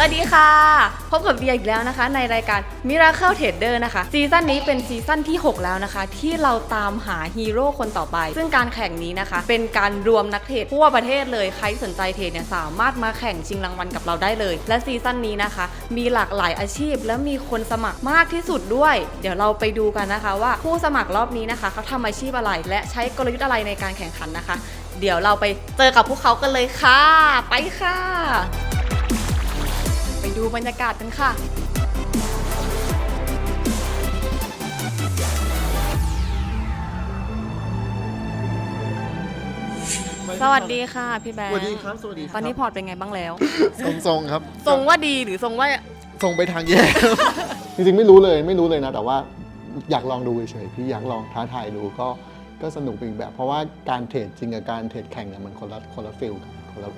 สวัสดีค่ะ พบกับเบียร์อีกแล้วนะคะ ในรายการ Miracle Trader นะคะซีซั่นนี้เป็นซีซั่นที่ 6 แล้วนะคะ ที่เราตามหาฮีโร่คนต่อไป ซึ่งการแข่งนี้นะคะ เป็นการรวมนักเทรดทั่วประเทศเลยใครที่สนใจเทรดเนี่ยสามารถมาแข่งชิงรางวัลกับเราได้เลย และซีซั่นนี้นะคะ มีหลากหลายอาชีพ และมีคนสมัครมากที่สุดด้วย เดี๋ยวเราไปดูกันนะคะ ว่าผู้สมัครรอบนี้นะคะเขาทำอาชีพอะไร และใช้กลยุทธ์อะไรในการแข่งขันนะคะ เดี๋ยวเราไปเจอกับพวกเขากันเลยค่ะ ไปค่ะ ไปดูบรรยากาศกันค่ะสวัสดีค่ะพี่แบงสค์วัสดีครับสวัสดีคตรัอนนี้พอร์ตเป็นไงบ้างแล้ว ทรงๆครับทรงว่าดีหรือทรงว่า ทรงไปทางแย่จริงๆไม่รู้เลยไม่รู้เลยนะ แต่ว่าอยากลองดูเฉยๆพี่อยากลองท้าทายดูก็ก็สนุกไปอีกแบบ เพราะว่าการเทรดจริงกับการเทรดแข่งเนี่ยมันคนละคนละฟิลกันคนละ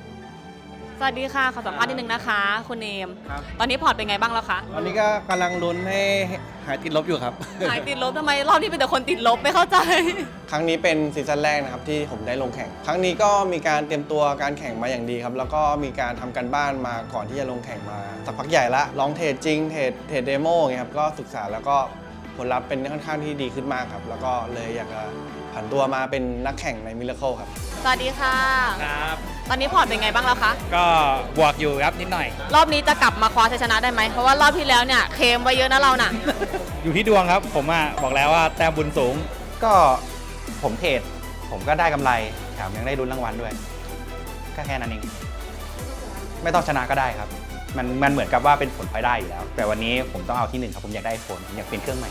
สวัสดีค่ะ ขอสัมภาษณ์นิดนึงนะคะ คุณเนม ครับ ตอนนี้พอร์ตเป็นไงบ้างแล้วคะ ตอนนี้ก็กำลังลุ้นให้หายติดลบอยู่ครับ หายติดลบทำไมรอบนี้เป็นแต่คนติดลบไม่เข้าใจ ครั้งนี้เป็นซีซั่นแรกนะครับที่ผมได้ลงแข่ง ครั้งนี้ก็มีการเตรียมตัวการแข่งมาอย่างดีครับ แล้วก็มีการทำการบ้านมาก่อนที่จะลงแข่งมาสักพักใหญ่ละลองเทรดจริงเทรดเทรดเดโมอย่างเงี้ยครับก็ศึกษาแล้วก็ผลลัพธ์เป็นค่อนข้างที่ดีขึ้นมากครับ แล้วก็เลยอยากจะผันตัวมาเป็นนักแข่งในมิลเลอร์ครับ สวัสดีค่ะ ครับ ตอนนี้พอร์ตเป็นไงบ้างแล้วคะ ก็บวกอยู่ครับนิดหน่อย รอบนี้จะกลับมาคว้าชัยชนะได้ไหม เพราะว่ารอบที่แล้วเนี่ยเคลมไว้เยอะนะเราน่ะ อยู่ที่ดวงครับผมอะบอกแล้วว่าแต้มบุญสูง ก็ผมเทรดผมก็ได้กำไรแถมยังได้รุ้นรางวัลด้วย ก็แค่นั้นเอง ไม่ต้องชนะก็ได้ครับ มันมันเหมือนกับว่าเป็นผลพลอยได้อยู่แล้ว แต่วันนี้ผมต้องเอาที่หนึ่งครับผมอยากได้โฟนผมอยากเปลี่ยนเครื่องใหม่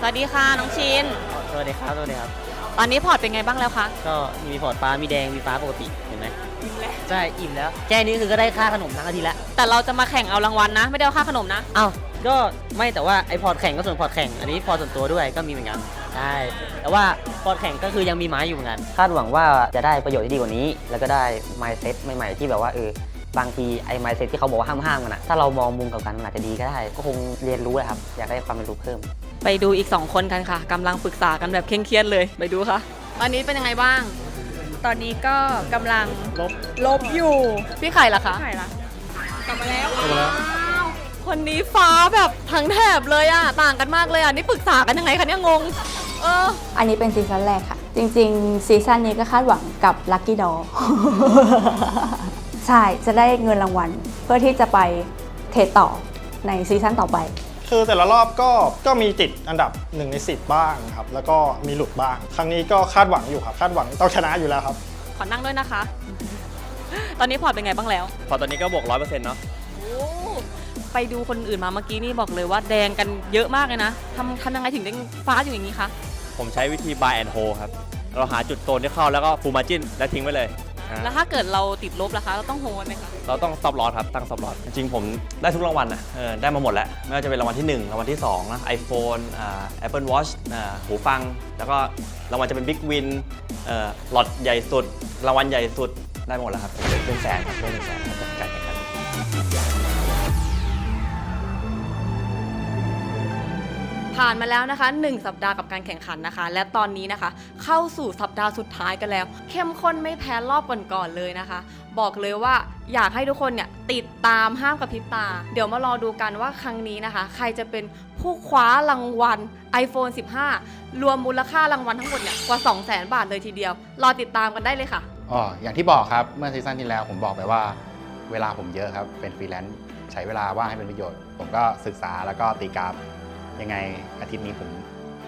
สวัสดีค่ะน้องชิน สวัสดีครับ สวัสดีครับ ตอนนี้พอร์ตเป็นไงบ้างแล้วคะ ก็มีพอร์ตฟ้ามีแดงมีฟ้าปกติเห็นไหมอิ่มแล้วใช่อิ่มแล้วแค่นี้คือก็ได้ค่าขนมทั้งอาทิตย์แล้วแต่เราจะมาแข่งเอารางวัลนะ ไม่ได้เอาค่าขนมนะอ้าวก็ไม่แต่ว่าไอพอร์ตแข่งก็ส่วนพอร์ตแข่งอันนี้พอร์ตส่วนตัวด้วยก็มีเหมือนกันใช่แต่ว่าพอร์ตแข่งก็คือยังมีไม้อยู่เหมือนกันคาดหวังว่าจะได้ประโยชน์ที่ดีกว่านี้ แล้วก็ได้ mindset ใหม่ๆที่แบบว่าเออ บางทีไอ้ mindset ที่เขาบอกว่าห้ามๆกันอะถ้าเรามองมุมกลับกันมันอาจจะดีก็ได้ ก็คงเรียนรู้แหละครับอยากได้ความเรียนรู้เพิ่ม ไปดูอีก 2 คนกันค่ะกำลังปรึกษากันแบบเคร่งเครียดเลยไปดูค่ะ ตอนนี้เป็นยังไงบ้าง ตอนนี้ก็กำลังลบลบอยู่พี่ไข่ล่ะคะถ่ายละกลับมาแล้ว คนนี้ฟ้าแบบทั้งแถบเลยอะต่างกันมากเลยอะนี่ปรึกษากันยังไงคะเนี่ยงง เออ อันนี้เป็นซีซั่นแรกค่ะ จริง ๆ ซีซั่นนี้ก็คาดหวังกับ Lucky d o ใช่ จะได้เงินรางวัล เพื่อที่จะไปเทรดต่อในซีซั่นต่อไป คือแต่ละรอบก็ก็มีติดอันดับ1ใน10 บ้างครับ แล้วก็มีหลุดบ้าง ครั้งนี้ก็คาดหวังอยู่ครับ คาดหวังต้องชนะอยู่แล้วครับ ขอนั่งด้วยนะคะ ตอนนี้พอร์ตเป็นไงบ้างแล้ว พอตอนนี้ก็บวกร้อยเปอร์เซ็นต์เนาะโอ้ไปดูคนอื่นมาเมื่อกี้นี่บอกเลยว่าแดงกันเยอะมากเลยนะทำทำยังไงถึงได้ฟ้าอยู่อย่างนี้คะ ผมใช้วิธี buy and hold ครับ เราหาจุดโซนที่เข้าแล้วก็ฟูลมาจินแล้วทิ้งไว้เลยอ่า แล้วถ้าเกิดเราติดลบล่ะคะ เราต้องโฮนไหมคะ เราต้อง stop loss ครับ ตั้ง stop loss จริงๆ ผมได้ทุกรางวัลนะเออได้มาหมดแล้ว ไม่ว่าจะเป็นรางวัลที่ 1 รางวัลที่ 2 นะ iPhone อ่า Apple Watch อ่าหูฟัง แล้วก็รางวัลจะเป็น Big Win เอ่อหลอดใหญ่สุด รางวัลใหญ่สุดได้หมดแล้วครับเป็นแสนครับเป็นแสนครับจากการแข่งขัน ผ่านมาแล้วนะคะ 1 สัปดาห์กับการแข่งขันนะคะ และตอนนี้นะคะ เข้าสู่สัปดาห์สุดท้ายกันแล้ว เข้มข้นไม่แพ้รอบก่อนๆเลยนะคะ บอกเลยว่าอยากให้ทุกคนเนี่ยติดตามห้ามกับพริบตา เดี๋ยวมารอดูกันว่าครั้งนี้นะคะ ใครจะเป็นผู้คว้ารางวัล iPhone 15 รวมมูลค่ารางวัลทั้งหมดเนี่ยกว่า 2 0 0 0 0 0 บาทเลยทีเดียว รอติดตามกันได้เลยค่ะ อ๋ออย่างที่บอกครับ เมื่อซีซั่นที่แล้วผมบอกไปว่า เวลาผมเยอะครับ เป็นฟรีแลนซ์ใช้เวลาว่างให้เป็นประโยชน์ ผมก็ศึกษาแล้วก็ตีกราฟ ยังไงอาทิตย์นี้ผม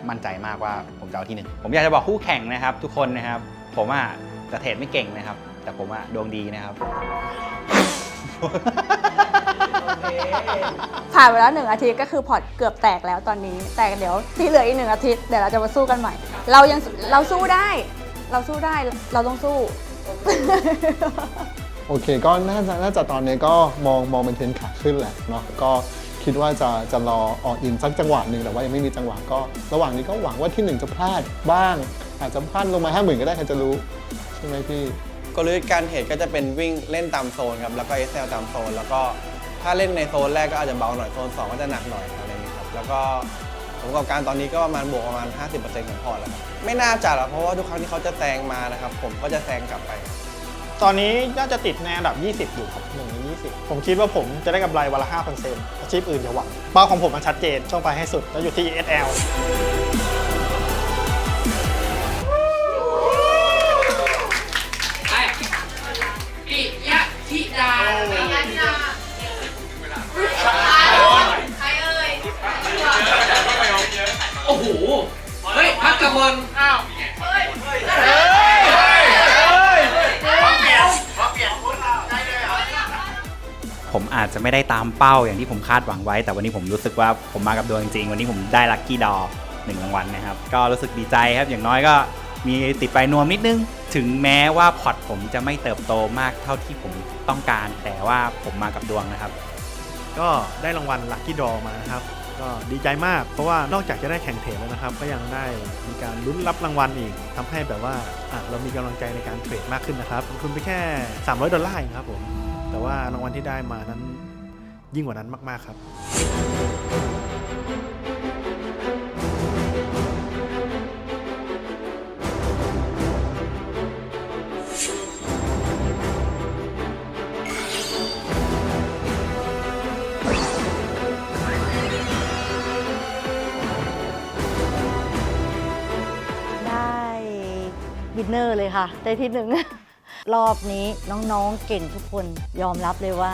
มั่นใจมากว่าผมจะเอาที่หนึ่งผมอยากจะบอกคู่แข่งนะครับ ทุกคนนะครับ ผมอะจะเทรดไม่เก่งนะครับ แต่ผมอะดวงดีนะครับ ผ่านไปแล้วหนึ่งอาทิตย์ก็คือพอร์ตเกือบแตกแล้วตอนนี้ แต่เดี๋ยวที่เหลืออีกหนึ่งอาทิตย์เดี๋ยวเราจะมาสู้กันใหม่ เรายังเราสู้ได้ เราสู้ได้เราต้องสู้ โอเคก็น่าจะน่าจะตอนนี้ก็มองมองเป็นเทรนด์ขาขึ้นแหละเนาะก็ คิดว่าจะจะรอออกอินสักจังหวะหนึ่งแต่ว่ายังไม่มีจังหวะก็ ระหว่างนี้ก็หวังว่าที่หนึ่งจะพลาดบ้าง อาจจะพลาดลงมาห้าหมื่นก็ได้ใครจะรู้ ใช่ไหมพี่กลยุทธ์การเทรดก็จะเป็นวิ่งเล่นตามโซนครับแล้วก็ SL ตามโซน แล้วก็ถ้าเล่นในโซนแรกก็อาจจะเบาหน่อยโซน 2 ก็จะหนักหน่อยอะไรอย่างนี้ครับแล้วก็ผลประกอบการตอนนี้ก็ประมาณบวกประมาณ 50%ของพอร์ตแล้วครับไม่น่าจะหรอกเพราะว่าทุกครั้งที่เขาจะแซงมานะครับผมก็จะแซงกลับไป ตอนนี้น่าจะติดในอันดับ 20 อยู่ครับหนึ่งใน20 ผมคิดว่าผมจะได้กำไรวันละ5%อาชีพอื่นอย่าหวังเป้าของผมมันชัดเจนช่องไปให้สุดแล้วอยู่ที่ SL ผมอาจจะไม่ได้ตามเป้าอย่างที่ผมคาดหวังไว้ แต่วันนี้ผมรู้สึกว่าผมมากับดวงจริง วันนี้ผมได้ลัคกี้ดอหนึ่งรางวัลนะครับ ก็รู้สึกดีใจครับ อย่างน้อยก็มีติดไปนวมนิดนึง ถึงแม้ว่าพอร์ตผมจะไม่เติบโตมากเท่าที่ผมต้องการ แต่ว่าผมมากับดวงนะครับ ก็ได้รางวัลลัคกี้ดอมานะครับ ก็ดีใจมาก เพราะว่านอกจากจะได้แข่งเทรดแล้วนะครับ ก็ยังได้มีการลุ้นรับรางวัลอีกทำให้แบบว่าเรามีกำลังใจในการเทรดมากขึ้นนะครับลงทุนไปแค่ 300 ดอลลาร์เองครับผม แต่ว่ารางวัลที่ได้มานั้นยิ่งกว่านั้นมาก ๆ ครับ ได้วินเนอร์เลยค่ะ ได้ที่หนึ่ง รอบนี้น้องๆเก่งทุกคนยอมรับเลยว่า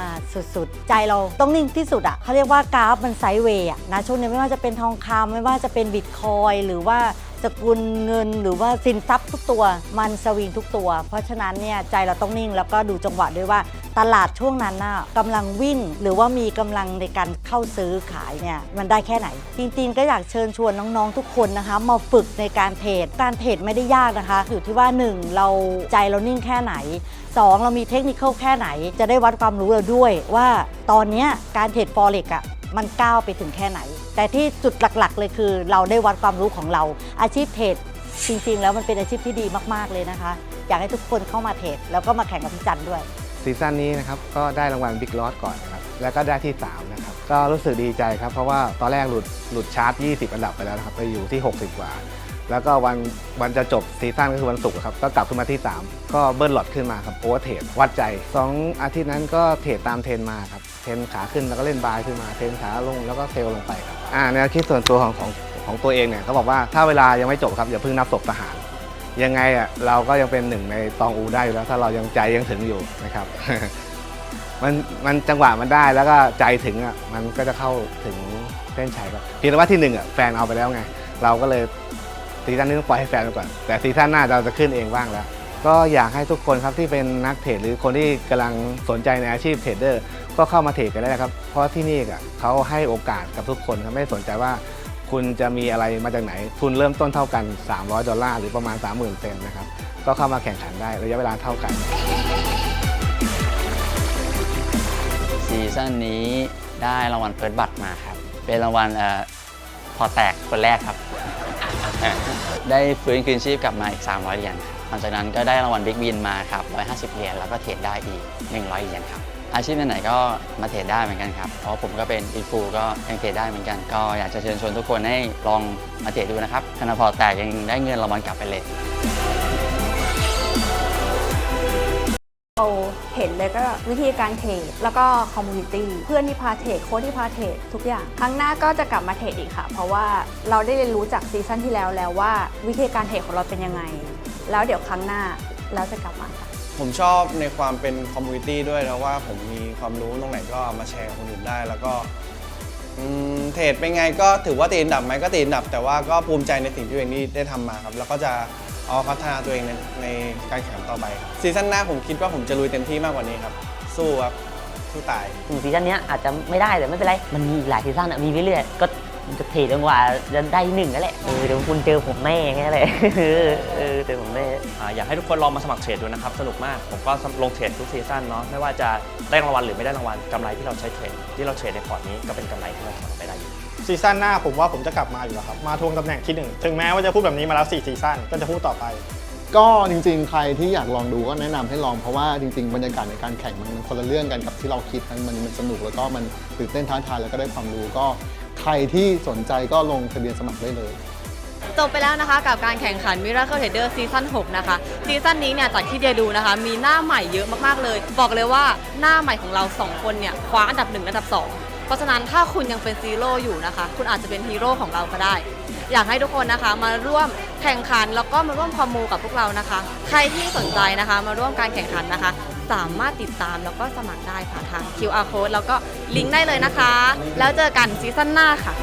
สุดๆ ใจเราต้องนิ่งที่สุดอะ่ะเขาเรียกว่ากราฟมันไซด์เวย์อะนะช่วงนี้ไม่ว่าจะเป็นทองคำไม่ว่าจะเป็นบิตคอยหรือว่า สกุลเงินหรือว่าสินทรัพย์ทุกตัว มันสวิงทุกตัว เพราะฉะนั้นเนี่ยใจเราต้องนิ่งแล้วก็ดูจังหวะด้วยว่า ตลาดช่วงนั้นน่ะกำลังวิ่งหรือว่ามีกำลังในการเข้าซื้อขายเนี่ยมันได้แค่ไหน จริงๆ ก็อยากเชิญชวนน้องๆทุกคนนะคะ มาฝึกในการเทรดการเทรดไม่ได้ยากนะคะอยู่ที่ว่า 1 เราใจเรานิ่งแค่ไหน 2 เรามีเทคนิคแค่ไหน จะได้วัดความรู้เราด้วยว่าตอนนี้การเทรดฟอเร็กอะ มันก้าวไปถึงแค่ไหน แต่ที่จุดหลักๆ เลยคือ เราได้วัดความรู้ของเรา อาชีพเทรดจริงๆ แล้วมันเป็นอาชีพที่ดีมากๆเลยนะคะ อยากให้ทุกคนเข้ามาเทรดแล้วก็มาแข่งกับพี่จันด้วย ซีซั่นนี้นะครับก็ได้รางวัลบิ๊กลอสก่อนนะครับแล้วก็ได้ที่ 3 นะครับ ก็รู้สึกดีใจครับ เพราะว่าตอนแรกหลุดหลุดชาร์ต 20 อันดับไปแล้วนะครับ ไปอยู่ที่ 60 กว่า แล้วก็วันวันจะจบซีซั่นก็คือวันศุกร์ครับก็กลับขึ้นมาที่ 3 ก็เบิ้ลหลอดขึ้นมาครับโอเวอร์เทรดวัดใจ 2 อาทิตย์นั้นก็เทรดตามเทรนมาครับเทรนขาขึ้นแล้วก็เล่นบายขึ้นมาเทรนขาลงแล้วก็เซลลลงไปครับอ่าแนวคิดส่วนตัวของของของตัวเองเนี่ยเขาบอกว่าถ้าเวลายังไม่จบครับอย่าเพิ่งนับศพทหาร ยังไงอะเราก็ยังเป็นหนึ่งในตองอูได้อยู่แล้วถ้าเรายังใจยังถึงอยู่นะครับ มันมันจังหวะมันได้แล้วก็ใจถึงอะมันก็จะเข้าถึงเส้นชัยครับเพียงแต่ว่าที่หนึ่งอะแฟนเอาไปแล้วไง เราก็เลย ซีซั่นนี้ต้องปล่อยให้แฟนไปก่อน แต่ซีซั่นหน้าเราจะขึ้นเองบ้างแล้ว ก็อยากให้ทุกคนครับที่เป็นนักเทรดหรือคนที่กำลังสนใจในอาชีพเทรดเดอร์ก็เข้ามาเทรดกันได้นะครับ เพราะที่นี่เขาให้โอกาสกับทุกคนครับไม่สนใจว่าคุณจะมีอะไรมาจากไหน ทุนเริ่มต้นเท่ากัน 300 ดอลลาร์หรือประมาณ 30,000 เซนนะครับ ก็เข้ามาแข่งขันได้ระยะเวลาเท่ากัน ซีซั่นนี้ได้รางวัลเฟิร์สบัตมาครับ เป็นรางวัลพอแตกคนแรกครับ ได้ฟื้นคืนชีพกลับมาอีก 300 เหรียญ หลังจากนั้นก็ได้รางวัลบิ๊กบินมาครับ 150 เหรียญ แล้วก็เทรดได้อีก 100 เหรียญครับ อาชีพไหนๆก็มาเทรดได้เหมือนกันครับ เพราะผมก็เป็นอินฟูก็ยังเทรดได้เหมือนกัน ก็อยากจะเชิญชวนทุกคนให้ลองมาเทรดดูนะครับขณะพอแตกยังได้เงินรางวัลกลับไปเลย เราเห็นเลยก็วิธีการเทรดแล้วก็คอมมูนิตี้เพื่อนที่พาเทรดโค้ชที่พาเทรดทุกอย่าง ครั้งหน้าก็จะกลับมาเทรดอีกค่ะ เพราะว่าเราได้เรียนรู้จากซีซั่นที่แล้วแล้วว่า วิธีการเทรดของเราเป็นยังไง แล้วเดี๋ยวครั้งหน้าเราจะกลับมาค่ะผมชอบในความเป็นคอมมูนิตี้ด้วยแล้วว่าผมมีความรู้ตรงไหนก็ามาแชร์คนอื่นได้แล้วก็เทรดเป็นไงก็ถือว่าตีอันดับไหมก็ตีอันดับ แต่ว่าก็ภูมิใจในสิ่งที่ตัวเองนี่ได้ทำมาครับแล้วก็จะ เอาพัฒนาตัวเองในในการแข่งขันต่อไปครับซีซั่นหน้าผมคิดว่าผมจะลุยเต็มที่มากกว่านี้ครับ สู้ครับสู้ตาย ถึงซีซั่นเนี้ยอาจจะไม่ได้แต่ไม่เป็นไร มันมีอีกหลายซีซั่นอะมีเรื่อยๆก็จะเทรดจนกว่าจะได้หนึ่งนั่นแหละ เออเดี๋ยวคุณเจอผมแน่แค่นั้นแหละเออเออเจอผมแน่อ่าอยากให้ทุกคนลองมาสมัครเทรดดูนะครับ สนุกมาก ผมก็ลงเทรดทุกซีซั่นเนาะไม่ว่าจะได้รางวัลหรือไม่ได้รางวัลกำไรที่เราใช้เทรดที่เราเทรดในพอร์ตนี้ก็เป็นกำไรที่เราทำไปได้อยู่ ซีซั่นหน้าผมว่าผมจะกลับมาอยู่แล้วครับ มาทวงตำแหน่งที่หนึ่งถึงแม้ว่าจะพูดแบบนี้มาแล้ว4ซีซั่นก็จะพูดต่อไป ก็จริงๆ ใครที่อยากลองดูก็แนะนำให้ลองเพราะว่าจริง ๆ บรรยากาศในการแข่งมันมันคนละเรื่องกันกับที่เราคิดมันมันมันสนุกแล้วก็มันตื่นเต้นท้าทายแล้วก็ได้ความรู้ก็ ใครที่สนใจก็ลงทะเบียนสมัครได้เลย จบไปแล้วนะคะกับการแข่งขัน Miracle Trader ซีซั่น6นะคะซีซั่นนี้เนี่ยจากที่เดียดูนะคะ มีหน้าใหม่เยอะมากๆเลย บอกเลยว่าหน้าใหม่ของเรา 2 คนเนี่ยคว้าอันดับ 1 อันดับ 2 เพราะฉะนั้นถ้าคุณยังเป็นซีโร่อยู่นะคะ คุณอาจจะเป็นฮีโร่ของเราก็ได้ อยากให้ทุกคนนะคะมาร่วมแข่งขันแล้วก็มาร่วมคอมมูกับพวกเรานะคะ ใครที่สนใจนะคะมาร่วมการแข่งขันนะคะ สามารถติดตามแล้วก็สมัครได้ค่ะทาง QR code แล้วก็ลิงก์ได้เลยนะคะ แล้วเจอกันซีซั่นหน้าค่ะ